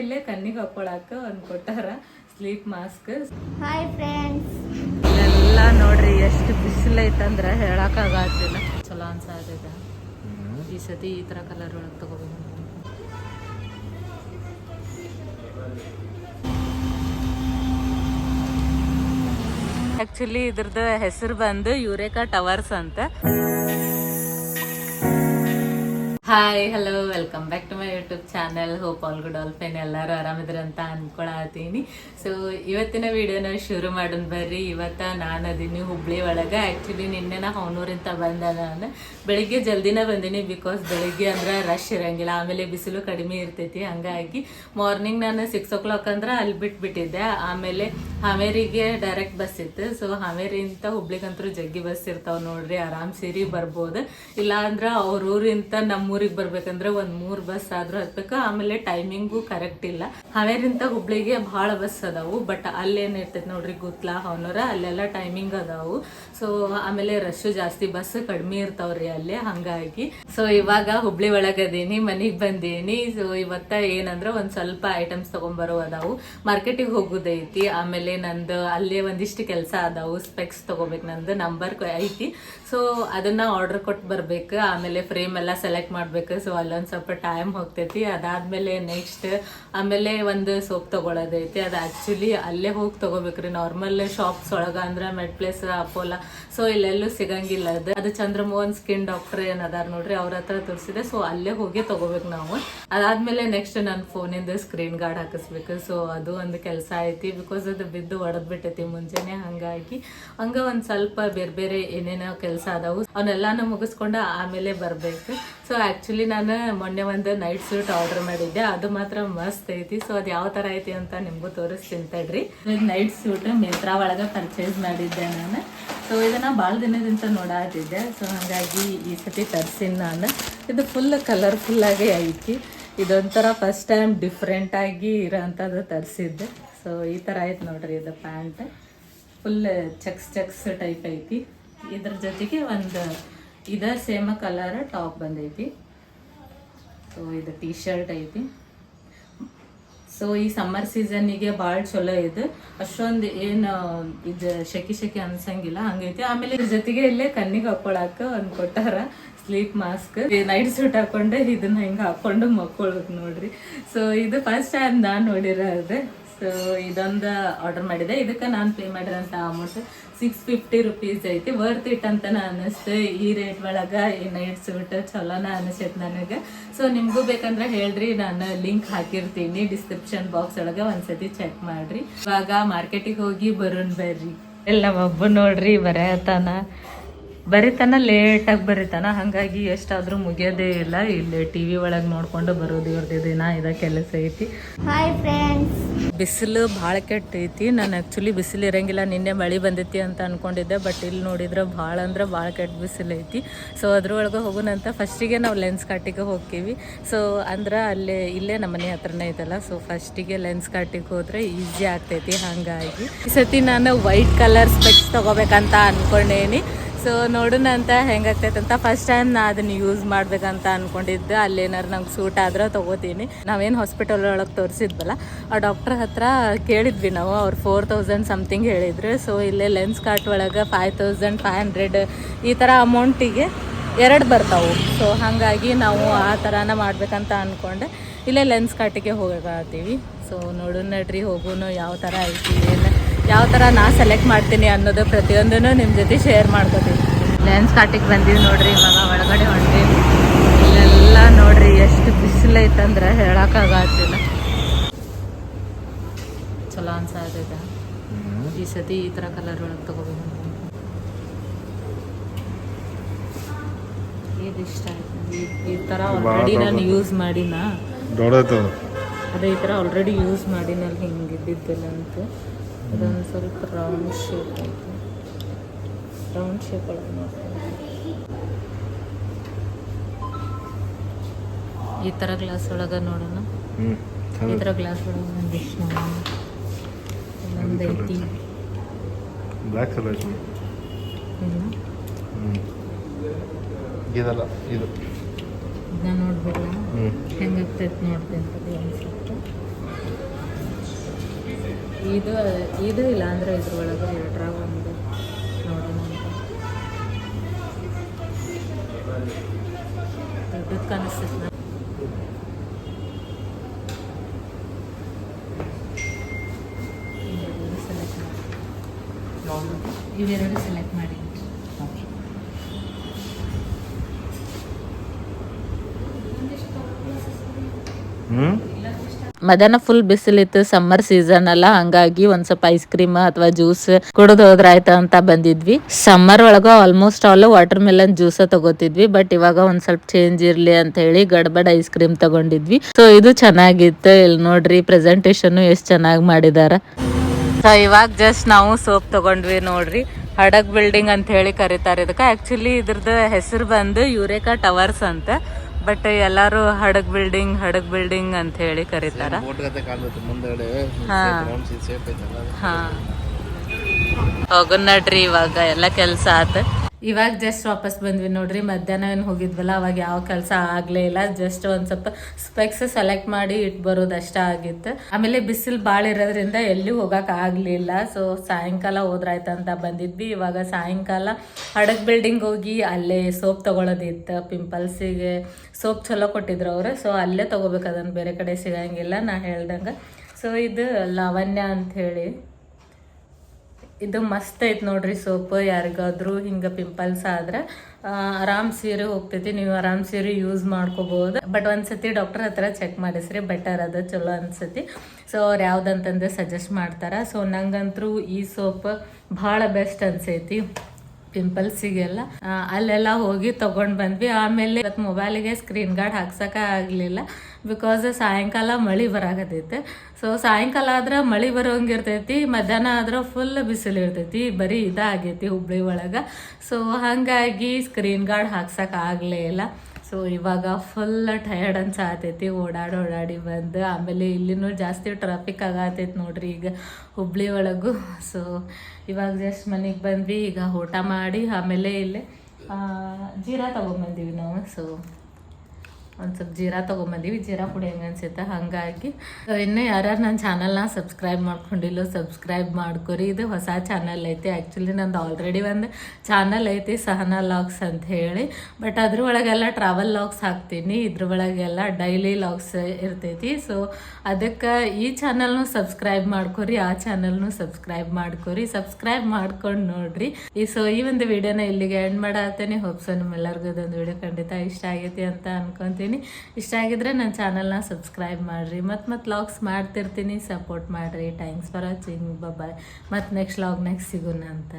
ಇಲ್ಲೇ ಕಣ್ಣಿಗೆ ಹಾಕೊಳಕ ಒಂದ್ ಕೊಟ್ಟಾರ ಸ್ಲೀಪ್ ಮಾಸ್ಕ್ ಹಾಯ್ ಫ್ರೆಂಡ್ಸ್ ಎಲ್ಲ ನೋಡ್ರಿ ಎಷ್ಟು ಬಿಸಿಲು ಐತಂದ್ರ ಹೇಳಕ್ ಆಗತ್ತಿಲ್ಲ ಚಲೋ ಅನ್ಸಾತೈತ ಈ ಸತಿ ಈ ತರ ಕಲರ್ ಒಳಗೆ ತಗೋಬೇಕು. ಆಕ್ಚುಲಿ ಇದ್ರದ್ದು ಹೆಸರು ಬಂದು ಯುರೇಕಾ ಟವರ್ಸ್ ಅಂತ. Hi hello welcome back to my YouTube channel hope all good ಎಲ್ಲರೂ ಆರಾಮಿದ್ರೆ ಅಂತ ಅನ್ಕೊಳತೀನಿ ಸೊ ಇವತ್ತಿನ ವಿಡಿಯೋನ ಶುರು ಮಾಡೋಣ ಬರ್ರಿ. ಇವತ್ತ ನಾನು ಅದೀನಿ ಹುಬ್ಳಿ ಒಳಗೆ. ಆ್ಯಕ್ಚುಲಿ ನಿನ್ನೆ ನಾ ಹೌನೂರಿಂದ ಬಂದ ನಾನು. ಬೆಳಿಗ್ಗೆ ಜಲ್ದಿನ ಬಂದೀನಿ ಬಿಕಾಸ್ ಬೆಳಿಗ್ಗೆ ಅಂದ್ರೆ ರಶ್ ಇರಂಗಿಲ್ಲ. ಆಮೇಲೆ ಬಿಸಿಲು ಕಡಿಮೆ ಇರ್ತೈತಿ. ಹಂಗಾಗಿ ಮಾರ್ನಿಂಗ್ ನಾನು ಸಿಕ್ಸ್ ಓ ಕ್ಲಾಕ್ ಅಂದ್ರೆ ಅಲ್ಲಿ ಬಿಟ್ಬಿಟ್ಟಿದ್ದೆ. ಆಮೇಲೆ ಹಾವೇರಿಗೆ ಡೈರೆಕ್ಟ್ ಬಸ್ ಇತ್ತು. ಸೊ ಹಾವೇರಿಯಿಂದ ಹುಬ್ಳಿಗಂತೂ ಜಗ್ಗಿ ಬಸ್ ಇರ್ತಾವೆ ನೋಡ್ರಿ. ಆರಾಮ್ ಸೇರಿ ಬರ್ಬೋದು. ಇಲ್ಲ ಅಂದ್ರೆ ಅವ್ರ ಊರಿಂದ ನಮ್ಮ ಊರಿಗೆ ಬರ್ಬೇಕಂದ್ರೆ ಒಂದು ಮೂರು ಬಸ್ ಆದ್ರೂ ಹತ್ಬೇಕು ಆಮೇಲೆ ಟೈಮಿಂಗು ಕರೆಕ್ಟ್ ಇಲ್ಲ. ಹಾವೇರಿಂದ ಹುಬ್ಳಿಗೆ ಬಹಳ ಬಸ್ ಅದಾವು ಬಟ್ ಅಲ್ಲೇನು ಇರ್ತೈತಿ ನೋಡ್ರಿ ಗುತ್ಲಾ ಹೊನ್ನೂರ ಅಲ್ಲೆಲ್ಲ ಟೈಮಿಂಗ್ ಅದಾವು. ಸೊ ಆಮೇಲೆ ರಶ್ ಜಾಸ್ತಿ ಬಸ್ ಕಡಿಮೆ ಇರ್ತಾವ್ರಿ ಅಲ್ಲೇ, ಹಂಗಾಗಿ. ಸೊ ಇವಾಗ ಹುಬ್ಳಿ ಒಳಗ್ ಅದೇನಿ, ಮನಿಗ್ ಬಂದೇನಿ. ಸೊ ಇವತ್ತ ಏನಂದ್ರ ಒಂದ್ ಸ್ವಲ್ಪ ಐಟಮ್ಸ್ ತಗೊಂಬರೋ ಅದಾವು. ಮಾರ್ಕೆಟಿಗೆ ಹೋಗುದೈತಿ. ಆಮೇಲೆ ನಂದು ಅಲ್ಲೇ ಒಂದಿಷ್ಟು ಕೆಲಸ ಅದಾವು. ಸ್ಪೆಕ್ಸ್ ತಗೋಬೇಕು ನಂದು ನಂಬರ್ ಐತಿ. ಸೊ ಅದನ್ನ ಆರ್ಡರ್ ಕೊಟ್ಟು ಬರ್ಬೇಕು. ಆಮೇಲೆ ಫ್ರೇಮ್ ಎಲ್ಲ ಸೆಲೆಕ್ಟ್ ಮಾಡ್ಬೇಕು. ಸೊ ಅಲ್ಲೊಂದು ಸ್ವಲ್ಪ ಟೈಮ್ ಹೋಗ್ತೈತಿ. ಅದಾದ್ಮೇಲೆ ನೆಕ್ಸ್ಟ್ ಆಮೇಲೆ ಒಂದು ಸೋಪ್ ತಗೊಳೋದೈತಿ. ಅದು ಆಕ್ಚುಲಿ ಅಲ್ಲೇ ಹೋಗಿ ತಗೋಬೇಕ್ರಿ. ನಾರ್ಮಲ್ ಶಾಪ್ಸ್ ಒಳಗ ಅಂದ್ರ ಮೆಡ್ ಪ್ಲೇಸ್ ಅಪೋಲಾ ಸೊ ಇಲ್ಲೆಲ್ಲೂ ಸಿಗಂಗಿಲ್ಲ ಅದು. ಅದು ಚಂದ್ರಮೋಹನ್ ಸ್ಕಿನ್ ಡಾಕ್ಟರ್ ಏನ್ ಅದಾರ ನೋಡ್ರಿ, ಅವ್ರ ಹತ್ರ ತೋರಿಸಿದೆ. ಸೊ ಅಲ್ಲೇ ಹೋಗಿ ತಗೋಬೇಕು ನಾವು. ಅದಾದ್ಮೇಲೆ ನೆಕ್ಸ್ಟ್ ನನ್ನ ಫೋನಿಂದ ಸ್ಕ್ರೀನ್ ಗಾರ್ಡ್ ಹಾಕಿಸ್ಬೇಕು. ಸೊ ಅದು ಒಂದು ಕೆಲಸ ಐತಿ. ಬಿಕಾಸ್ ಅದು ಬಿದ್ದು ಒಡೆದ್ ಬಿಟ್ಟೈತಿ ಮುಂಜಾನೆ, ಹಂಗಾಗಿ ಹಂಗ ಒಂದ್ ಸ್ವಲ್ಪ ಬೇರೆ ಬೇರೆ ಏನೇನೋ ಕೆಲಸ ಅದಾವು. ಅವನ್ನೆಲ್ಲಾನು ಮುಗಿಸ್ಕೊಂಡು ಆಮೇಲೆ ಬರ್ಬೇಕು. ಸೊ ಆಕ್ಚುಲಿ ನಾನು ಮೊನ್ನೆ ಒಂದು ನೈಟ್ ಸೂಟ್ ಆರ್ಡರ್ ಮಾಡಿದ್ದೆ. ಅದು ಮಾತ್ರ ಮಸ್ತ್ ಐತಿ. ಸೊ ಅದು ಯಾವ ತರ ಐತಿ ಅಂತ ನಿಮ್ಗೂ ತೋರಿಸ್ತೀನಿ ತಡ್ರಿ. ನೈಟ್ ಸೂಟ್ ಮಿಂತ್ರಾ ಒಳಗೆ ಪರ್ಚೇಸ್ ಮಾಡಿದ್ದೆ ನಾನು. ಸೊ ಇದನ್ನ ಭಾಳ ದಿನದಿಂದ ನೋಡಾತಿದ್ದೆ ಸೊ ಹಾಗಾಗಿ ಈ ಸತಿ ತರ್ಸಿನಿ ನಾನು. ಇದು ಫುಲ್ ಕಲರ್ಫುಲ್ ಆಗಿ ಐತಿ. ಇದೊಂಥರ ಫಸ್ಟ್ ಟೈಮ್ ಡಿಫ್ರೆಂಟ್ ಆಗಿ ಇರೋಂಥದ್ದು ತರಿಸಿದ್ದೆ. ಸೊ ಈ ಥರ ಆಯ್ತು ನೋಡ್ರಿ ಇದು pant. Full checks checks type ಐತಿ. ಇದ್ರ ಜೊತೆಗೆ ಒಂದು, ಇದ ಸೇಮ್ ಕಲರ್ ಟಾಪ್ ಬಂದೈತಿ. ಸೊ ಇದು ಟೀ ಶರ್ಟ್ ಐತಿ. ಸೊ ಈ ಸಮ್ಮರ್ ಸೀಸನ್ನಿಗೆ ಭಾಳ ಚಲೋ ಇದೆ. ಅಷ್ಟೊಂದು ಏನು ಇದು ಶೆಕಿ ಶೆಕಿ ಅನ್ಸಂಗಿಲ್ಲ, ಹಂಗೈತಿ. ಆಮೇಲೆ ಇದ್ರ ಜೊತೆಗೆ ಇಲ್ಲೇ ಕಣ್ಣಿಗೆ ಹಾಕೊಳಕ ಒಂದ್ ಕೊಟ್ಟಾರ ಸ್ಲೀಪ್ ಮಾಸ್ಕ್ ನೈಟ್ ಸೂಟ್ ಹಾಕೊಂಡೆ, ಇದನ್ನ ಹಿಂಗೆ ಹಾಕೊಂಡು ಮಕ್ಕೊಳ್ಬೇಕು ನೋಡ್ರಿ. ಸೊ ಇದು ಫಸ್ಟ್ ಟೈಮ್ ನಾನು ನೋಡಿರೋದು. ಸೊ ಇದೊಂದು ಆರ್ಡರ್ ಮಾಡಿದೆ. ಇದಕ್ಕೆ ನಾನು ಪೇ ಮಾಡಿರೋಂಥ ಅಮೌಂಟ್ ಸಿಕ್ಸ್ ಫಿಫ್ಟಿ ರುಪೀಸ್ ಐತಿ. ವರ್ತ್ ಇಟ್ ಅಂತ ಅನ್ನಿಸ್ತು ಈ ರೇಟ್ ಒಳಗೆ ನೈಟ್ ಸೂಟ್ ಚಲೋನ ಅನಿಸೈತೆ ನನಗೆ. ಸೊ ನಿಮಗೂ ಬೇಕಂದ್ರೆ ಹೇಳ್ರಿ. ನಾನು ಲಿಂಕ್ ಹಾಕಿರ್ತೀನಿ. ಡಿಸ್ಕ್ರಿಪ್ಷನ್ ಬಾಕ್ಸ್ ಒಳಗೆ ಒಂದ್ಸತಿ ಚೆಕ್ ಮಾಡ್ರಿ. ಇವಾಗ ಮಾರ್ಕೆಟಿಗೆ ಹೋಗಿ ಬರೋಣ ಬರ್ರಿ. ಎಲ್ಲ ಒಬ್ಬ ನೋಡ್ರಿ ಬರೆಯತಾನ ಬರಿತಾನ ಲೇಟಾಗಿ ಬರಿತಾನ. ಹಾಗಾಗಿ ಎಷ್ಟಾದರೂ ಮುಗಿಯೋದೇ ಇಲ್ಲ. ಇಲ್ಲಿ ಟಿ ವಿ ಒಳಗೆ ನೋಡ್ಕೊಂಡು ಬರೋದು ಇವ್ರದ್ದು ದಿನ ಇದ ಕೆಲಸ ಐತಿ. ಹಾಯ್ ಫ್ರೆಂಡ್ಸ್ ಬಿಸಿಲು ಭಾಳ ಕೆಟ್ಟೈತಿ. ನಾನು ಆ್ಯಕ್ಚುಲಿ ಬಿಸಿಲು ಇರಂಗಿಲ್ಲ. ನಿನ್ನೆ ಮಳೆ ಬಂದೈತಿ ಅಂತ ಅನ್ಕೊಂಡಿದ್ದೆ ಬಟ್ ಇಲ್ಲಿ ನೋಡಿದ್ರೆ ಭಾಳ ಅಂದ್ರೆ ಭಾಳ ಕೆಟ್ಟ ಬಿಸಿಲು ಐತಿ. ಸೊ ಅದ್ರೊಳಗೆ ಹೋಗೋಣಂತ ಫಸ್ಟಿಗೆ ನಾವು ಲೆನ್ಸ್ ಕಾಟಿಗೆ ಹೋಗ್ತೀವಿ. ಸೊ ಅಂದ್ರೆ ಅಲ್ಲೇ ಇಲ್ಲೇ ನಮ್ಮ ಮನೆ ಹತ್ರನೇ ಐತಲ್ಲ. ಸೊ ಫಸ್ಟಿಗೆ ಲೆನ್ಸ್ ಕಾಟಿಗೆ ಹೋದ್ರೆ ಈಸಿ ಆಗ್ತೈತಿ. ಹಾಗಾಗಿ ಈ ಸತಿ ನಾನು ವೈಟ್ ಕಲರ್ ಸ್ಪೆಕ್ಸ್ ತಗೋಬೇಕಂತ ಅನ್ಕೊಂಡೇನಿ. ಸೊ ನೋಡೋಣ ಅಂತ ಹೆಂಗಾಗ್ತೈತೆ ಅಂತ ಫಸ್ಟ್ ಟೈಮ್ ನಾ ಅದನ್ನ ಯೂಸ್ ಮಾಡ್ಬೇಕಂತ ಅನ್ಕೊಂಡಿದ್ದೆ. ಅಲ್ಲೇನಾರು ನಂಗೆ ಸೂಟ್ ಆದ್ರೆ ತಗೋತೀನಿ. ನಾವೇನು ಹಾಸ್ಪಿಟಲ್ ಒಳಗೆ ತೋರಿಸಿದ್ವಲ್ಲ, ಆ ಡಾಕ್ಟರ್ ಹತ್ರ ಕೇಳಿದ್ವಿ ನಾವು. ಅವ್ರು ಫೋರ್ ತೌಸಂಡ್ ಸಮಥಿಂಗ್ ಹೇಳಿದ್ರು. ಸೊ ಇಲ್ಲೇ ಲೆನ್ಸ್ ಕಾರ್ಟ್ ಒಳಗೆ ಫೈವ್ ತೌಸಂಡ್ ಫೈವ್ ಹಂಡ್ರೆಡ್ ಈ ಥರ ಅಮೌಂಟಿಗೆ ಎರಡು ಬರ್ತಾವೆ. ಸೊ ಹಾಗಾಗಿ ನಾವು ಆ ಥರನ ಮಾಡ್ಬೇಕಂತ ಅಂದ್ಕೊಂಡೆ ಇಲ್ಲೇ ಲೆನ್ಸ್ ಕಾಟಿಗೆ ಹೋಗತ್ತೀವಿ ಸೊ ನೋಡೋಣ ನಡ್ರಿ, ಹೋಗೋನು, ಯಾವ ಥರ ಐತಿ, ಏನು ಯಾವ ಥರ ನಾ ಸೆಲೆಕ್ಟ್ ಮಾಡ್ತೀನಿ ಅನ್ನೋದು ಪ್ರತಿಯೊಂದನ್ನು ನಿಮ್ಮ ಜೊತೆ ಶೇರ್ ಮಾಡ್ಕೋತೀನಿ ಲೆನ್ಸ್ ಕಾಟಿಗೆ ಬಂದೀವಿ ನೋಡ್ರಿ ಇವಾಗ ಒಳಗಡೆ ಹೊಂಟೀವಿ. ಇಲ್ಲೆಲ್ಲ ನೋಡ್ರಿ ಎಷ್ಟು ಬಿಸಿಲೈತಂದ್ರೆ ಹೇಳಕ್ಕಾಗತ್ತಿಲ್ಲ ಚಲೋ ಅನ್ಸಾದ ಈ ಸತಿ ಈ ಥರ ಕಲರ್ ಒಳಗೆ ತಗೋಬೇಕು ಇದು ಇಷ್ಟ ಆಯ್ತು? ಈ- ತರ ಥರ ಆಲ್ರೆಡಿ ನಾನು ಯೂಸ್ ಮಾಡಿನ? ಅದೇ ಈ ಥರ ಆಲ್ರೆಡಿ ಯೂಸ್ ಮಾಡಿನಲ್ಲಿ ಹಿಂಗೆ ಇದ್ದಿದ್ದಿಲ್ಲ ಅಂತ. ಅದೊಂದು ಸ್ವಲ್ಪ ರೌಂಡ್ ಶೇಪ್ ಐತಿ ರೌಂಡ್ ಶೇಪ್ ಒಳಗೆ ನೋಡ್ತೀನಿ ಈ ಥರ ಗ್ಲಾಸ್ ಒಳಗೆ ನೋಡೋಣ. ಈ ಥರ ಗ್ಲಾಸ್ ಒಳಗೆ ಒಂದಿಷ್ಟು ನೋಡೋಣ ಒಂದು ಐತಿ. ಬ್ಲ್ಯಾಕ್ ಕಲರ್ ಇಲ್ಲ? ಹ್ಞೂ ಇದಲ್ಲ ಇದು. ಇದನ್ನ ನೋಡ್ಬಿಡಲ್ಲ ಹೆಂಗಾಗ್ತೈತೆ ನೋಡ್ತೀನಿ ಅಂತ ಒಂದು ಸ್ವಲ್ಪ ಇದು ಇದು ಇಲ್ಲ ಅಂದ್ರೆ ಇದ್ರೊಳಗೆ ಎರಡರಾಗ ಒಂದು ನೋಡೋಣ ಅಂತ. ದೊಡ್ಡದು ಕಾಣಿಸ್ತೈತೆ ಸೆಲೆಕ್ಟ್ ಮಾಡಿ. ಇವೆರಡು ಸೆಲೆಕ್ಟ್ ಮಾಡಿ. ಹ್ಞೂ ಮಧ್ಯಾಹ್ನ ಫುಲ್ ಬಿಸಿಲಿತ್ತು ಸಮ್ಮರ್ ಸೀಸನ್ ಅಲ್ಲ, ಹಂಗಾಗಿ ಒಂದ್ ಸ್ವಲ್ಪ ಐಸ್ ಕ್ರೀಮ್ ಅಥವಾ ಜ್ಯೂಸ್ ಕುಡಿದು ಹೋದ್ರಾಯ್ತ ಅಂತ ಬಂದಿದ್ವಿ. ಸಮ್ಮರ್ ಒಳಗ almost all water melon juice ತಗೋತಿದ್ವಿ but ಇವಾಗ ಒಂದ್ ಸ್ವಲ್ಪ ಚೇಂಜ್ ಇರ್ಲಿ ಅಂತ ಹೇಳಿ ಗಡ್ಬಡ್ ಐಸ್ ಕ್ರೀಮ್ ತಗೊಂಡಿದ್ವಿ. ಸೊ ಇದು ಚೆನ್ನಾಗಿತ್ತು. ಇಲ್ಲಿ ನೋಡ್ರಿ ಪ್ರೆಸೆಂಟೇಶನ್ ಎಷ್ಟ್ ಚೆನ್ನಾಗಿ ಮಾಡಿದಾರ. ಸೊ ಇವಾಗ ಜಸ್ಟ್ ನಾವು ಸೋಪ್ ತಗೊಂಡ್ವಿ ನೋಡ್ರಿ. ಹಡಗ್ ಬಿಲ್ಡಿಂಗ್ ಅಂತ ಹೇಳಿ ಕರೀತಾರೆ ಇದಕ್ಕೆ. ಆಕ್ಚುಲಿ ಇದ್ರದ್ದು ಹೆಸರು ಬಂದು ಯುರೇಕಾ ಟವರ್ಸ್ ಅಂತ. ಬಟ್ ಎಲ್ಲಾರು ಹಡಗ್ ಬಿಲ್ಡಿಂಗ್ ಹಡಗ್ ಬಿಲ್ಡಿಂಗ್ ಅಂತ ಹೇಳಿ ಕರೀತಾರ. ಹೋಗೋಣ ನಡ್ರಿ ಇವಾಗ ಎಲ್ಲ ಕೆಲಸ ಆತ. ಇವಾಗ ಜಸ್ಟ್ ವಾಪಸ್ ಬಂದ್ವಿ ನೋಡ್ರಿ, ಮಧ್ಯಾಹ್ನ ಏನು ಹೋಗಿದ್ವಲ್ಲ, ಅವಾಗ ಯಾವ ಕೆಲಸ ಆಗ್ಲೇ ಇಲ್ಲ ಜಸ್ಟ್ ಒಂದ್ ಸ್ವಲ್ಪ ಸ್ಪೆಕ್ಸ್ ಸೆಲೆಕ್ಟ್ ಮಾಡಿ ಇಟ್ ಬರೋದಷ್ಟೇ ಆಗಿತ್ತು. ಆಮೇಲೆ ಬಿಸಿಲು ಭಾಳ ಇರೋದ್ರಿಂದ ಎಲ್ಲಿ ಹೋಗಕ್ ಆಗ್ಲಿಲ್ಲ ಸೊ ಸಾಯಂಕಾಲ ಹೋದ್ರಾಯ್ತಂತ ಬಂದಿದ್ವಿ. ಇವಾಗ ಸಾಯಂಕಾಲ ಹಡಗ್ ಬಿಲ್ಡಿಂಗ್ ಹೋಗಿ ಅಲ್ಲೇ ಸೋಪ್ ತಗೊಳೋದಿತ್ತು ಪಿಂಪಲ್ಸಿಗೆ ಸೋಪ್ ಚಲೋ ಕೊಟ್ಟಿದ್ರು ಅವ್ರು ಸೊ ಅಲ್ಲೇ ತಗೋಬೇಕು ಅದನ್ನ ಬೇರೆ ಕಡೆ ಸಿಗಂಗಿಲ್ಲ, ನಾ ಹೇಳ್ದಂಗೆ. ಸೊ ಇದು ಲಾವಣ್ಯ ಅಂತ ಹೇಳಿ. ಇದು ಮಸ್ತ್ ಐತ್ ನೋಡ್ರಿ ಸೋಪ್, ಯಾರಿಗಾದ್ರೂ ಹಿಂಗ ಪಿಂಪಲ್ಸ್ ಆದ್ರೆ ಆರಾಮ್ ಸೀರೆ ಹೋಗ್ತೈತಿ, ನೀವು ಆರಾಮ್ ಸೀರೆ ಯೂಸ್ ಮಾಡ್ಕೋಬಹುದು ಬಟ್ ಒಂದ್ಸತಿ ಡಾಕ್ಟರ್ ಹತ್ರ ಚೆಕ್ ಮಾಡಿಸ್ರಿ ಬೆಟರ್ ಅದು, ಚಲೋ ಅನ್ಸತಿ. ಸೊ ಅವ್ರು ಯಾವ್ದಂತಂದ್ರೆ ಸಜೆಸ್ಟ್ ಮಾಡ್ತಾರ. ಸೊ ನಂಗಂತೂ ಈ ಸೋಪ್ ಬಹಳ ಬೆಸ್ಟ್ ಅನ್ಸೈತಿ. ಪಿಂಪಲ್ಸಿಗೆಲ್ಲ ಅಲ್ಲೆಲ್ಲ ಹೋಗಿ ತಗೊಂಡ್ ಬಂದ್ವಿ. ಆಮೇಲೆ ಇವತ್ತು ಮೊಬೈಲಿಗೆ ಸ್ಕ್ರೀನ್ ಗಾರ್ಡ್ ಹಾಕ್ಸಕ ಆಗ್ಲಿಲ್ಲ. ಬಿಕಾಸ್ ಸಾಯಂಕಾಲ ಮಳಿ ಬರಾಕತೈತೆ ಸೊ ಸಾಯಂಕಾಲ ಆದ್ರೆ ಮಳಿ ಬರೋಂಗಿರ್ತೈತಿ, ಮಧ್ಯಾಹ್ನ ಆದ್ರೆ ಫುಲ್ ಬಿಸಿಲು ಇರ್ತೈತಿ ಬರೀ ಇದಾಗೈತಿ ಹುಬ್ಳಿ ಒಳಗೆ. ಸೊ ಹಾಗಾಗಿ ಸ್ಕ್ರೀನ್ ಗಾರ್ಡ್ ಹಾಕ್ಸಕ್ ಆಗಲೇ ಇಲ್ಲ. ಸೊ ಇವಾಗ ಫುಲ್ ಟಯರ್ಡ್ ಅನ್ಸಾತೈತಿ ಓಡಾಡಿ ಓಡಾಡಿ ಬಂದು ಆಮೇಲೆ ಇಲ್ಲಿನೂ ಜಾಸ್ತಿ ಟ್ರಾಫಿಕ್ ಆಗತೈತಿ ನೋಡ್ರಿ ಈಗ ಹುಬ್ಳಿ ಒಳಗೂ. ಸೊ ಇವಾಗ ಜಸ್ಟ್ ಮನೆಗೆ ಬಂದ್ವಿ. ಈಗ ಊಟ ಮಾಡಿ ಆಮೇಲೆ ಇಲ್ಲಿ ಜೀರಾ ತಗೊಂಬಂದೀವಿ ನಾವು. ಸೊ ಒಂದು ಸ್ವಲ್ಪ ಜೀರಾ ತೊಗೊಂಬಂದೀವಿ, ಜೀರಾ ಪುಡಿ ಹೆಂಗೆ ಅನ್ಸುತ್ತೆ ಹಾಗಾಗಿ. ಇನ್ನೂ ಯಾರ್ಯಾರು ನನ್ನ ಚಾನಲ್ನ ಸಬ್ಸ್ಕ್ರೈಬ್ ಮಾಡ್ಕೊಂಡಿಲ್ಲ ಸಬ್ಸ್ಕ್ರೈಬ್ ಮಾಡ್ಕೊರಿ. ಇದು ಹೊಸ ಚಾನಲ್ ಐತಿ. ಆ್ಯಕ್ಚುಲಿ ನಂದು ಆಲ್ರೆಡಿ ಒಂದು ಚಾನಲ್ ಐತಿ, ಸಹನಾ ಲಾಗ್ಸ್ ಅಂತ ಹೇಳಿ. ಬಟ್ ಅದ್ರ ಒಳಗೆಲ್ಲ ಟ್ರಾವೆಲ್ ಲಾಗ್ಸ್ ಹಾಕ್ತೀನಿ. ಇದ್ರ ಒಳಗೆಲ್ಲ ಡೈಲಿ ಲಾಗ್ಸ್ ಇರ್ತೈತಿ. ಸೊ ಅದಕ್ಕೆ ಈ ಚಾನಲ್ನು ಸಬ್ಸ್ಕ್ರೈಬ್ ಮಾಡ್ಕೊರಿ, ಆ ಚಾನಲ್ನು ಸಬ್ಸ್ಕ್ರೈಬ್ ಮಾಡ್ಕೊರಿ. ಸಬ್ಸ್ಕ್ರೈಬ್ ಮಾಡ್ಕೊಂಡು ನೋಡ್ರಿ. ಈ ಸೊ ಈ ಒಂದು ವಿಡಿಯೋನ ಇಲ್ಲಿಗೆ ಎಂಡ್ ಮಾಡತ್ತೇನೆ ಹೋಪ್ಸೋ ನಿಮ್ಮೆಲ್ಲರಿಗೂ ಇದೊಂದು ವಿಡಿಯೋ ಖಂಡಿತ ಇಷ್ಟ ಆಗೈತಿ ಅಂತ ಅನ್ಕೊಂತೀನಿ. ಇಷ್ಟ ಆಗಿದ್ರೆ ನನ್ನ ಚಾನಲ್ನ ಸಬ್ಸ್ಕ್ರೈಬ್ ಮಾಡಿರಿ. ಮತ್ತೆ ಮತ್ತು ಲಾಗ್ಸ್ ಮಾಡ್ತಿರ್ತೀನಿ. ಸಪೋರ್ಟ್ ಮಾಡಿರಿ. ಥ್ಯಾಂಕ್ಸ್ ಫಾರ್ ವಾಚಿಂಗ್ ಬಾಯ್ ಮತ್ತು ನೆಕ್ಸ್ಟ್ ಲಾಗ್ ನೆಕ್ಸ್ಟ್ ಸಿಗೋಣ ಅಂತ.